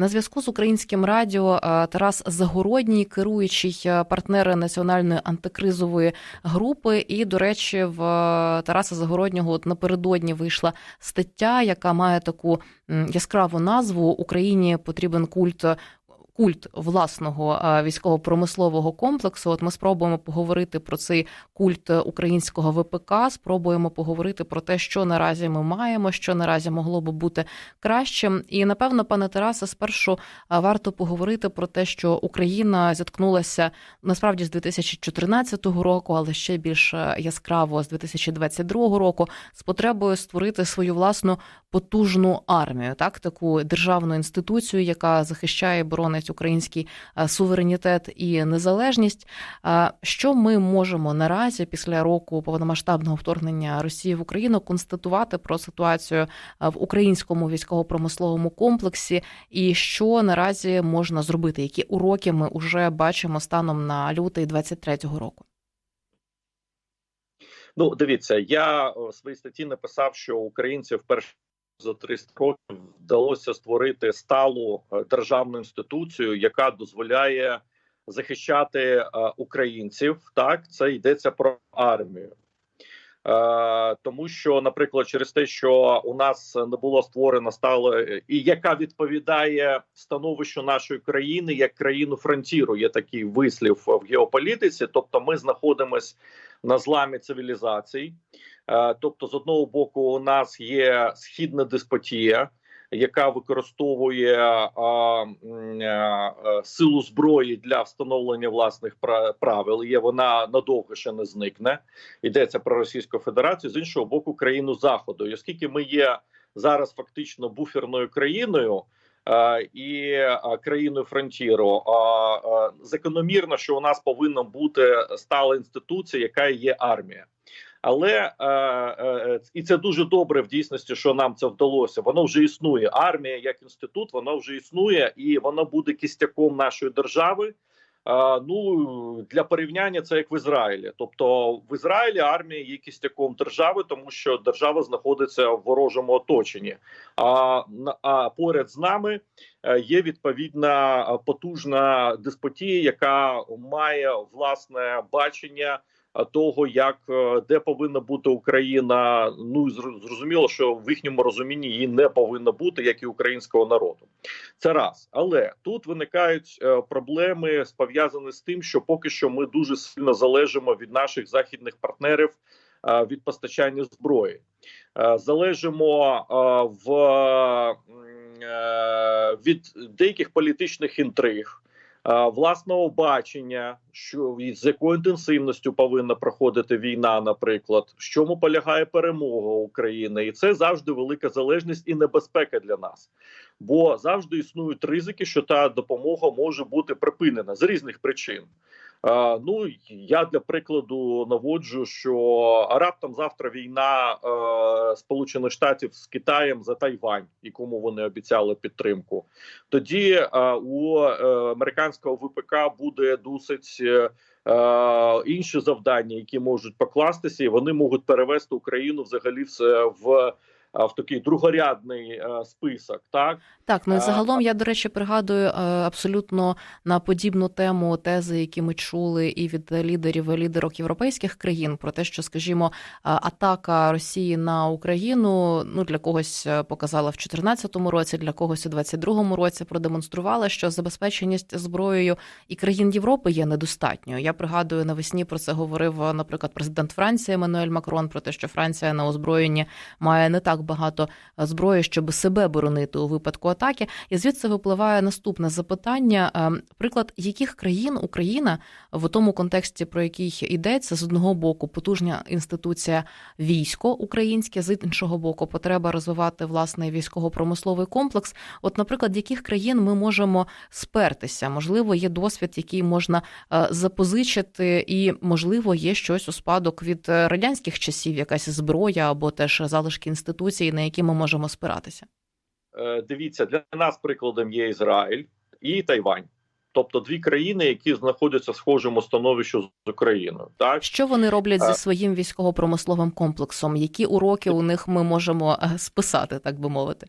На зв'язку з українським радіо е, Тарас Загородній, керуючий е, партнер національної антикризової групи. І, до речі, в е, Тараса Загороднього от напередодні вийшла стаття, яка має таку яскраву назву Україні потрібен культ. Культ власного е, військово-промислового комплексу. От ми спробуємо поговорити про цей культ українського ВПК. Спробуємо поговорити про те, що наразі ми маємо, що наразі могло би бути кращим. І напевно, пане Тарасе, спершу е, варто поговорити про те, що Україна зіткнулася насправді з 2014 року, але ще більш е, яскраво з 2022 року, з потребою створити свою власну потужну армію, так таку державну інституцію, яка захищає і боронить український е, суверенітет і незалежність. Е, Що ми можемо наразі після року повномасштабного вторгнення Росії в Україну констатувати про ситуацію е, в українському військово-промисловому комплексі, і що наразі можна зробити? Які уроки ми вже бачимо станом на лютий 23-го року? Ну, дивіться, я в своїй статті написав, що українців вперше за 300 років вдалося створити сталу е, державну інституцію, яка дозволяє захищати е, українців. Так, це йдеться про армію. Е, тому що, наприклад, через те, що у нас не було створено стало і яка відповідає становищу нашої країни як країну фронтіру, є такий вислів в геополітиці. Тобто, ми знаходимося на зламі цивілізацій. Е, тобто, з одного боку, у нас є східна деспотія, яка використовує а, а, а, силу зброї для встановлення власних правил. Є вона надовго ще не зникне. Йдеться про Російську Федерацію з іншого боку, країну заходу. І оскільки ми є зараз фактично буферною країною. І країною фронтіру закономірно, що у нас повинна бути стала інституція, яка є армія. Але е, е, і це дуже добре в дійсності, що нам це вдалося. Воно вже існує. Армія як інститут, воно вже існує, і воно буде кістяком нашої держави. Е, ну для порівняння це як в Ізраїлі. Тобто в Ізраїлі армія є кістяком держави, тому що держава знаходиться в ворожому оточенні. А а поряд з нами є відповідна потужна деспотія, яка має власне бачення того, як е, де повинна бути Україна. Ну зрозуміло, що в їхньому розумінні її не повинно бути, як і українського народу. Це раз, але тут виникають е, проблеми пов'язані з тим, що поки що ми дуже сильно залежимо від наших західних партнерів е, від постачання зброї, залежимо в від деяких політичних інтриг власного бачення, що з якою інтенсивністю повинна проходити війна, наприклад, в чому полягає перемога України, і це завжди велика залежність і небезпека для нас, бо завжди існують ризики, що та допомога може бути припинена з різних причин. Ну я для прикладу наводжу, що раптом завтра війна е, Сполучених Штатів з Китаєм за Тайвань, якому вони обіцяли підтримку. Тоді е, у е, американського ВПК буде досить. Е, інші завдання, які можуть покластися, і вони можуть перевести Україну взагалі в в такий другорядний е, список. Так так, ну і загалом я до речі пригадую е, абсолютно на подібну тему тези, які ми чули, і від лідерів лідерок європейських країн про те, що, скажімо, атака Росії на Україну ну для когось е, показала в 2014 році, для когось у 2022 році продемонструвала, що забезпеченість зброєю і країн Європи є недостатньою. Я пригадую навесні про це говорив, наприклад, президент Франції Еммануель Макрон про те, що Франція на озброєнні має не так так багато е, зброї, щоб себе боронити у випадку атаки. І звідси випливає наступне запитання: е, приклад яких країн Україна в тому контексті, про який йдеться, з одного боку потужна інституція військо українське, з іншого боку, потреба розвивати власний військово-промисловий комплекс. От, наприклад, яких країн ми можемо спертися? Можливо, є досвід, який можна е, запозичити, і можливо є щось у спадок від радянських часів, якась зброя або теж залишки інституції інституції, на які ми можемо спиратися? Е, дивіться для нас прикладом є Ізраїль і Тайвань. Тобто дві країни, які знаходяться в схожому становищі з Україною, так що вони роблять зі е. своїм військово-промисловим комплексом? Які уроки у них ми можемо е, списати, так би мовити?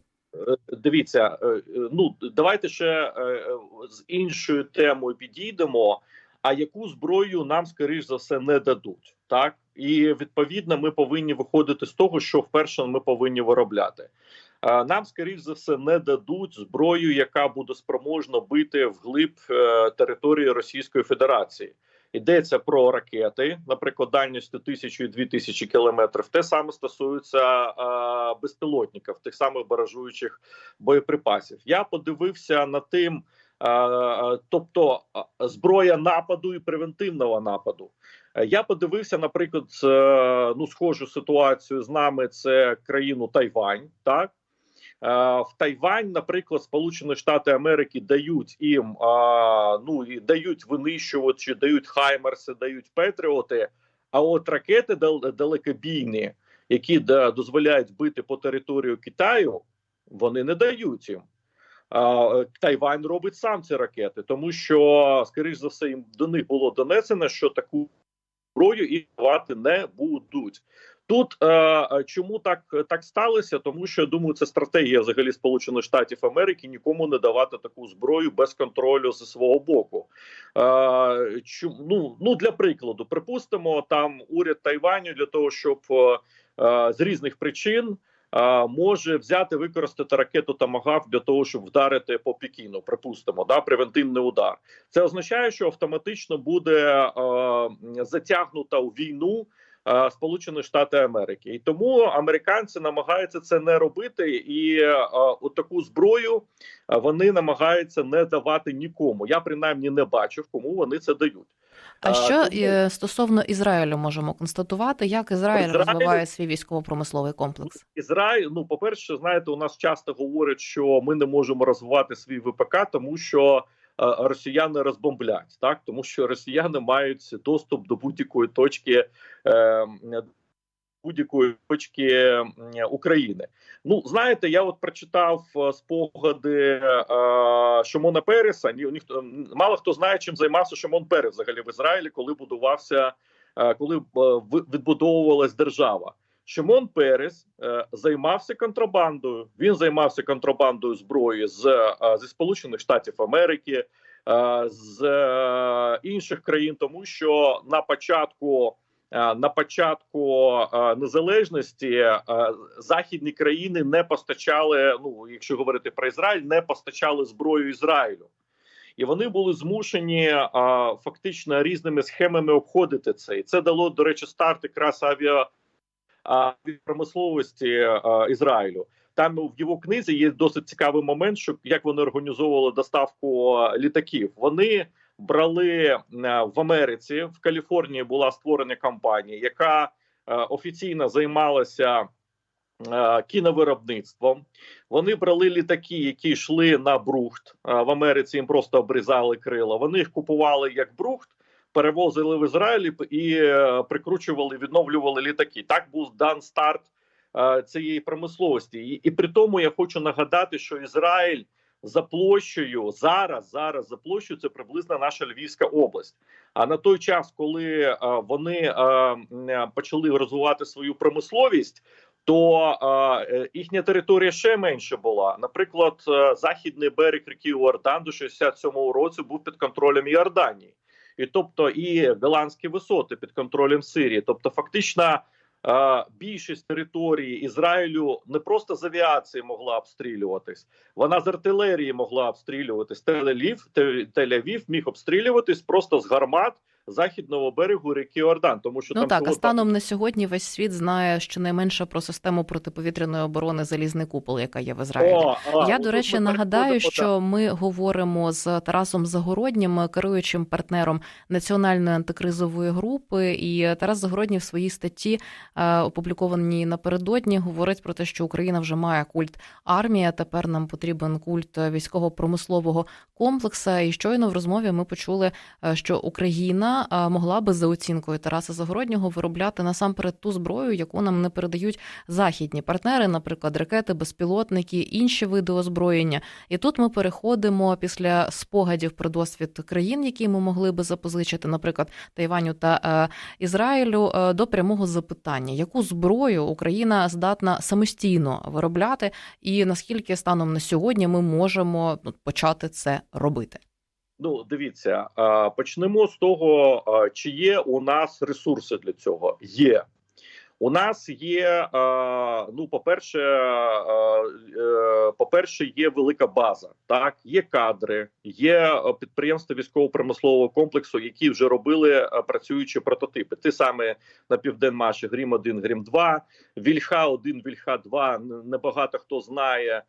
Е, Дивіться, е, е, ну давайте ще е, е, з іншою темою підійдемо. А яку зброю нам, скоріш за все, не дадуть, так і відповідно ми повинні виходити з того, що вперше ми повинні виробляти. Нам, скоріш за все, не дадуть зброю, яка буде спроможна бити вглиб е, території Російської Федерації. Йдеться про ракети, наприклад, дальністю 1000 і 2000 кілометрів. Те саме стосується е, безпілотників, тих самих баражуючих боєприпасів. Я подивився на тим, тобто е, зброя нападу і превентивного нападу. Е, Я подивився, наприклад, е, ну схожу ситуацію з нами. Це країну Тайвань, так. Е, В Тайвань, наприклад, Сполучені Штати Америки дають їм ну і дають винищувачі, дають хаймерси, дають петріоти. А от ракети дал- далекобійні, які дозволяють бити по територію Китаю, вони не дають їм. Тайвань робить сам ці ракети, тому що, скоріш за все, їм до них було донесено, що таку зброю і давати не будуть. Тут е, чому так так сталося? Тому що я думаю, це стратегія взагалі Сполучених Штатів Америки нікому не давати таку зброю без контролю зі свого боку. Е, чому, ну, ну для прикладу, припустимо, там уряд Тайваню для того, щоб е, е, з різних причин. Може взяти використати ракету Тамагав для того, щоб вдарити по Пекіну, припустимо, да превентивний удар. Це означає, що автоматично буде затягнута у війну Сполучені Штати Америки, і тому американці намагаються це не робити, і от таку зброю вони намагаються не давати нікому. Я принаймні не бачив, кому вони це дають. А що е, стосовно Ізраїлю можемо констатувати, як Ізраїль Ізраїль- розвиває свій військово-промисловий комплекс? Ізраїль, ну по перше, знаєте, у нас часто говорять, що ми не можемо розвивати свій ВПК, тому що е, росіяни розбомблять, так тому що росіяни мають доступ до будь-якої точки. Е, Будь-якої точки України, ну знаєте, я от прочитав е, спогади е, Шимона Переса. Ні, ніхто мало хто знає, чим займався Шимон Перес взагалі в Ізраїлі, коли будувався, е, коли відбудовувалась держава. Шимон Перес займався контрабандою. Він займався контрабандою зброї з зі Сполучених Штатів Америки, з інших країн, тому що на початку. Е, На початку е, незалежності е, західні країни не постачали. Ну, якщо говорити про Ізраїль, не постачали зброю Ізраїлю, і вони були змушені фактично різними схемами обходити це. І це дало, до речі, старт якраз авіа промисловості Ізраїлю. Там в його книзі є досить цікавий момент, що як вони організовували доставку літаків. Вони брали в Америці в Каліфорнії була створена компанія, яка офіційно займалася. Кіновиробництвом вони брали літаки, які йшли на брухт в Америці. Їм просто обрізали крила. Вони їх купували як брухт, перевозили в Ізраїль і е, прикручували, відновлювали літаки. Так був дан старт е, цієї промисловості. І, і при тому я хочу нагадати, що Ізраїль за площею зараз, зараз за площею це приблизно наша Львівська область. А на той час, коли е, вони е, почали розвивати свою промисловість. То е, е, їхня територія ще менше була. Наприклад, е, західний берег ріки Іордан до 67-го року був під контролем Йорданії і тобто і Голландські висоти під контролем Сирії. Тобто, фактично, е, більшість території Ізраїлю не просто з авіації могла обстрілюватись, вона з артилерії могла обстрілюватись. Тель-Авів, міг обстрілюватись просто з гармат західного берегу ріки Йордан. Тому що Ну там так, а станом на сьогодні весь світ знає щонайменше про систему протиповітряної оборони залізний купол, яка є в Ізраїлі. О, а, Я, отут до речі, нагадаю, що ми говоримо з Тарасом Загороднім, керуючим партнером національної антикризової групи. І Тарас Загородній в своїй статті, е, опублікованій напередодні, говорить про те, що Україна вже має культ армії. Тепер нам потрібен культ військово-промислового комплексу. І щойно в розмові ми почули, е, що Україна Могла би за оцінкою Тараса Загороднього виробляти насамперед ту зброю, яку нам не передають західні партнери, наприклад, ракети, безпілотники, інші види озброєння. І тут ми переходимо після спогадів про досвід країн, які ми могли би запозичити, наприклад, Тайваню та е, Ізраїлю, е, до прямого запитання, яку зброю Україна здатна самостійно виробляти, і наскільки станом на сьогодні ми можемо ну, почати це робити. Ну, дивіться, почнемо з того, чи є у нас ресурси для цього. Є. У нас є, ну, по-перше, е, по-перше, є велика база. Так, є кадри, є е, підприємства військово-промислового комплексу, які вже робили е, працюючі прототипи. Ти саме на південмаші Грім 1 Грім 2 Вільха 1 Вільха 2 Небагато хто знає.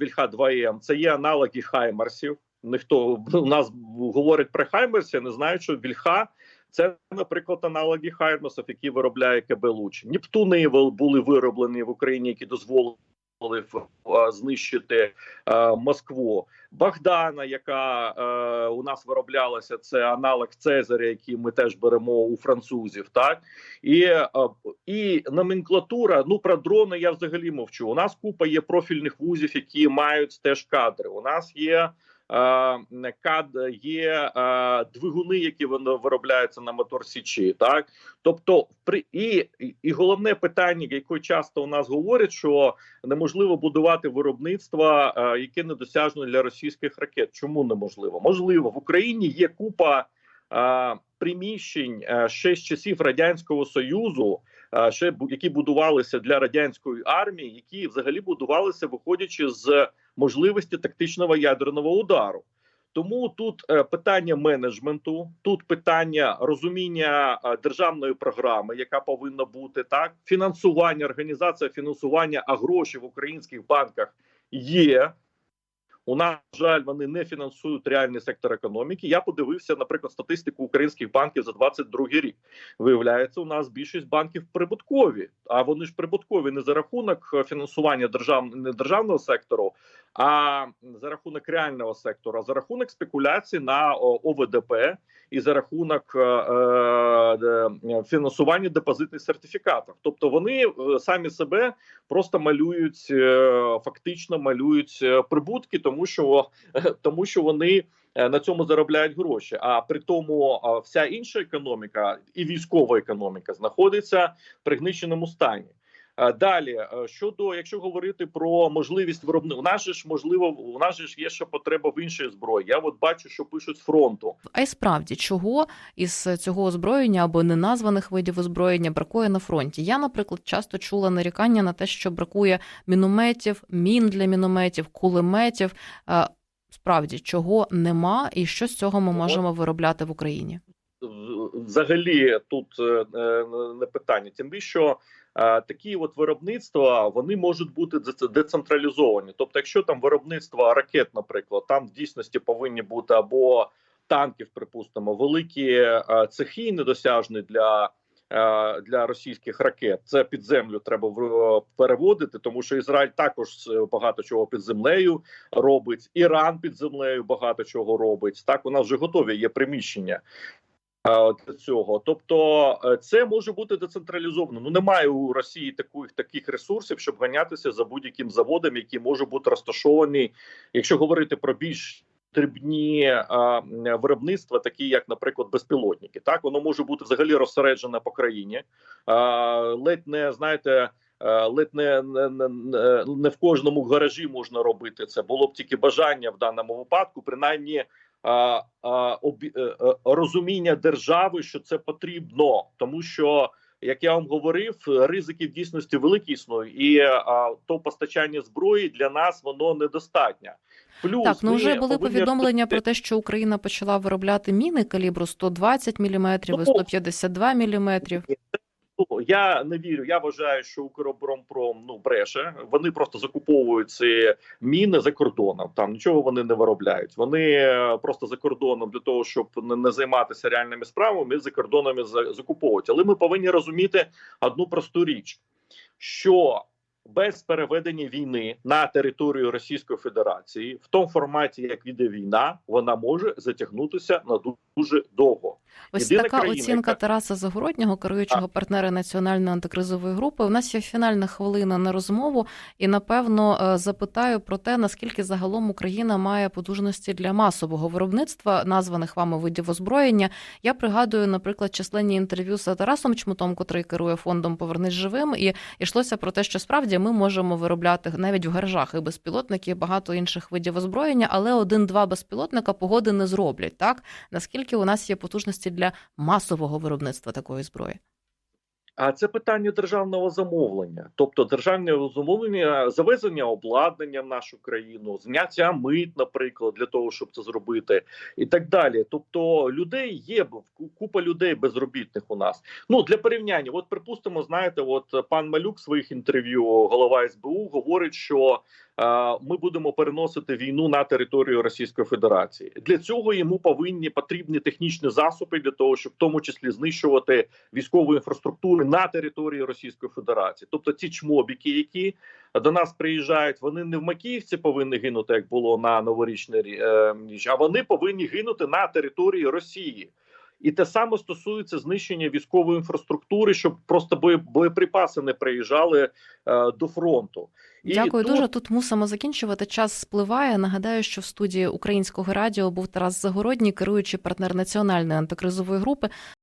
Вільха 2М. Це є аналоги Хаймарсів. Ніхто у нас говорить про Хаймерс, я не знаю, що Вільха це, наприклад, аналоги Хаймерсів, які виробляє КБ Луч. Нептуни були вироблені в Україні, які дозволили знищити а, Москву. Богдана, яка е, у нас вироблялася, це аналог Цезаря, який ми теж беремо у французів. Так і, е, і номенклатура. Ну про дрони я взагалі мовчу. У нас купа є профільних вузів, які мають теж кадри. У нас є. Е, кад є е, двигуни, які воно виробляються на мотор січі, так тобто, і, і головне питання, яке часто у нас говорять, що неможливо будувати виробництво, е, яке недосяжне для російських ракет. Чому неможливо? Можливо, в Україні є купа приміщень ще з часів радянського союзу, ще які будувалися для радянської армії, які взагалі будувалися, виходячи з можливості тактичного ядерного удару. Тому тут е, питання менеджменту, тут питання розуміння е, державної програми, яка повинна бути так, фінансування, організація фінансування, а гроші в українських банках є. У нас на жаль, вони не фінансують реальний сектор економіки. Я подивився, наприклад, статистику українських банків за 22 рік. Виявляється, у нас більшість банків прибуткові, а вони ж прибуткові не за рахунок фінансування держав... не державного сектору, а за рахунок реального сектору, а за рахунок спекуляцій на ОВДП і за рахунок е, е, фінансування депозитних сертифікатів. Тобто вони е, самі себе просто малюють фактично малюють прибутки, тому що тому що вони на цьому заробляють гроші. А при тому вся інша економіка і військова економіка знаходиться в пригниченому стані. Е, Далі е, щодо, якщо говорити про можливість виробництва, у нас же ж можливо, у нас же ж є ще потреба в іншій зброї. Я от бачу, що пишуть з фронту. А й справді, чого із цього озброєння або неназваних видів озброєння бракує на фронті? Я, наприклад, часто чула нарікання на те, що бракує мінометів, мін для мінометів, кулеметів. Е, Справді, чого нема, і що з цього ми можемо виробляти в Україні? взагалі тут не питання. Тим більше, що такі от виробництва вони можуть бути дец- децентралізовані. Тобто, якщо там виробництво ракет, наприклад, там в дійсності повинні бути або танків, припустимо, великі е, цехи недосяжні для. е, Для російських ракет це під землю треба переводити, тому що Ізраїль також е, багато чого під землею робить. Іран під землею багато чого робить. Так у нас вже готові є приміщення е, цього. Тобто, е, це може бути децентралізовано. Ну немає у Росії таких таких ресурсів, щоб ганятися за будь-яким заводом, який може бути розташований, якщо говорити про більш дрібні е, виробництва, такі як, наприклад, безпілотники. Так воно може бути взагалі розсереджене по країні, е, ледь не знаєте. Ледь не, не, не, не в кожному гаражі можна робити це. Було б тільки бажання в даному випадку, принаймні а, а, розуміння держави, що це потрібно, тому що. Як я вам говорив, ризики в дійсності великі існують, і а, то постачання зброї для нас воно недостатньо. Плюс Так, ну ми вже були повідомлення про те, що Україна почала виробляти міни калібру 120 мм і Ну, 152 мм. Ну, я не вірю. Я вважаю, що Укроборонпром ну бреше. Вони просто закуповують ці міни за кордоном. Там нічого вони не виробляють. Вони е, просто за кордоном для того, щоб не, займатися реальними справами, за кордонами за- закуповують. Але ми повинні розуміти одну просту річ, що без переведення війни на територію Російської Федерації в тому форматі, як іде війна, вона може затягнутися на дуже довго. Ось Єдина така країна, оцінка яка- Тараса Загороднього, керуючого партнера національної антикризової групи. У нас є фінальна хвилина на розмову, і напевно е, запитаю про те, наскільки загалом Україна має потужності для масового виробництва названих вами видів озброєння. Я пригадую, наприклад, численні інтерв'ю з Тарасом Чмутом, котрий керує фондом Повернись живим, і йшлося про те, що справді ми можемо виробляти навіть в гаражах і безпілотники, і багато інших видів озброєння, але один-два безпілотника погоди не зроблять. Так наскільки у нас є потужності для масового виробництва такої зброї? А це питання державного замовлення, тобто державне замовлення, завезення обладнання в нашу країну, зняття мит, наприклад, для того, щоб це зробити, і так далі. Тобто, людей є купа людей безробітних у нас. Ну для порівняння, от припустимо, знаєте, от пан Малюк своїх інтерв'ю, голова СБУ, говорить, що ми будемо переносити війну на територію Російської Федерації. Для цього йому повинні потрібні технічні засоби для того, щоб в тому числі знищувати військову інфраструктуру на території Російської Федерації. Тобто ці чмобіки, які до нас приїжджають, вони не в Макіївці повинні гинути, як було на новорічний рі- е, ніч, а вони повинні гинути на території Росії. І те саме стосується знищення військової інфраструктури, щоб просто боєприпаси не приїжджали е, до фронту. І Дякую тут- дуже. Тут мусимо закінчувати. Час спливає. Нагадаю, що в студії українського радіо був Тарас Загородній, керуючий партнер національної антикризової групи.